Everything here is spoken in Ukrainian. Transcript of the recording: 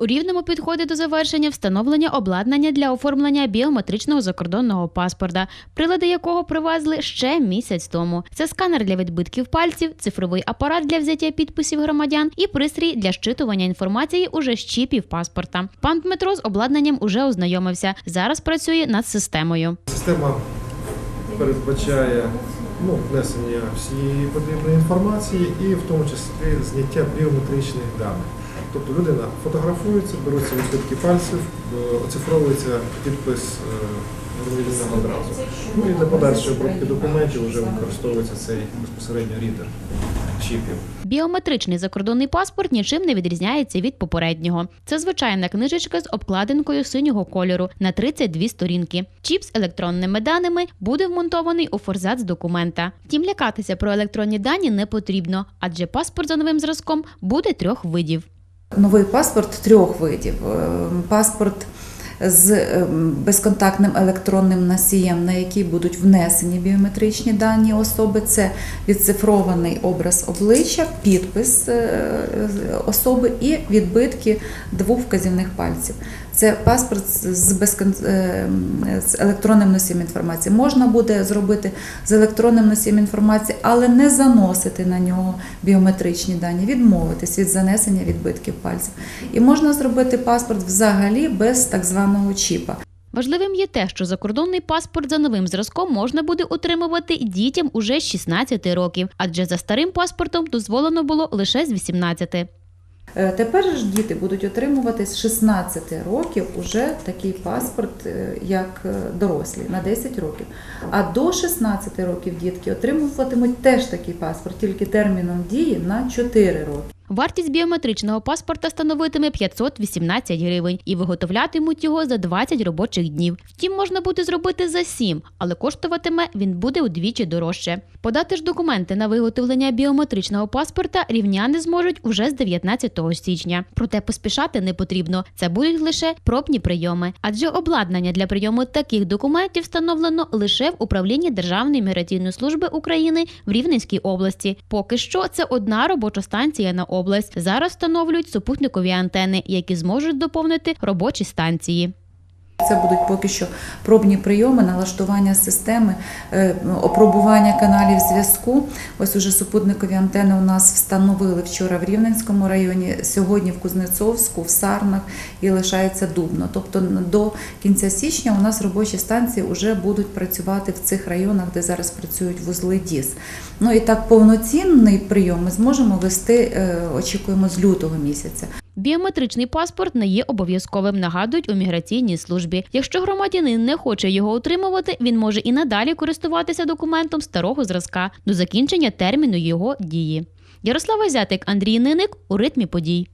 У рівному підходить до завершення встановлення обладнання для оформлення біометричного закордонного паспорта, прилади якого привезли ще місяць тому. Це сканер для відбитків пальців, цифровий апарат для взяття підписів громадян і пристрій для щитування інформації уже з чіпів паспорта. Пан Дмитро з обладнанням уже ознайомився. Зараз працює над системою. Система передбачає ну, внесення всієї потрібної інформації і в тому числі зняття біометричних даних. Тобто людина фотографується, беруться відбитки пальців, е, оцифровується підпис е, громадянина одразу. Ну і для подальшої обробки документів вже використовується цей безпосередньо рідер чіпів. Біометричний закордонний паспорт нічим не відрізняється від попереднього. Це звичайна книжечка з обкладинкою синього кольору на 32 сторінки. Чіп з електронними даними буде вмонтований у форзац документа. Втім, лякатися про електронні дані не потрібно, адже паспорт за новим зразком буде трьох видів. Новий паспорт трьох видів: Е, паспорт з е, безконтактним електронним носієм, на який будуть внесені біометричні дані особи. Це відцифрований образ обличчя, підпис е, особи і відбитки двох вказівних пальців. Це паспорт з, безкон... е, з електронним носієм інформації. Можна буде зробити з електронним носієм інформації, але не заносити на нього біометричні дані, відмовитись від занесення відбитків пальців. І можна зробити паспорт взагалі без так званого чіпа. Важливим є те, що закордонний паспорт за новим зразком можна буде отримувати дітям уже з 16 років, адже за старим паспортом дозволено було лише з 18. Е, Тепер ж діти будуть отримувати з 16 років уже такий паспорт, е, як е, дорослі, на 10 років. А до 16 років дітки отримуватимуть теж такий паспорт, тільки терміном дії на 4 роки. Вартість біометричного паспорта становитиме 518 гривень і виготовлятимуть його за 20 робочих днів. Втім, можна буде зробити за 7, але коштуватиме він буде удвічі дорожче. Подати ж документи на виготовлення біометричного паспорта рівняни зможуть уже з 19 січня. Проте поспішати не потрібно. Це будуть лише пробні прийоми, адже обладнання для прийому таких документів встановлено лише в управлінні Державної міграційної служби України в Рівненській області. Поки що це одна робоча станція на область. Зараз встановлюють супутникові антени, які зможуть доповнити робочі станції. Це будуть поки що пробні прийоми, налаштування системи, е, опробування каналів зв'язку. Ось уже супутникові антени у нас встановили вчора в Рівненському районі, сьогодні в Кузнецовську, в Сарнах і лишається Дубно. Тобто до кінця січня у нас робочі станції вже будуть працювати в цих районах, де зараз працюють вузли ДІС. Ну і так повноцінний прийом ми зможемо вести, е, очікуємо, з лютого місяця. Біометричний паспорт не є обов'язковим, нагадують у міграційній службі. Якщо громадянин не хоче його отримувати, він може і надалі користуватися документом старого зразка до закінчення терміну його дії. Ярослава Зятик, Андрій Ниник у ритмі подій.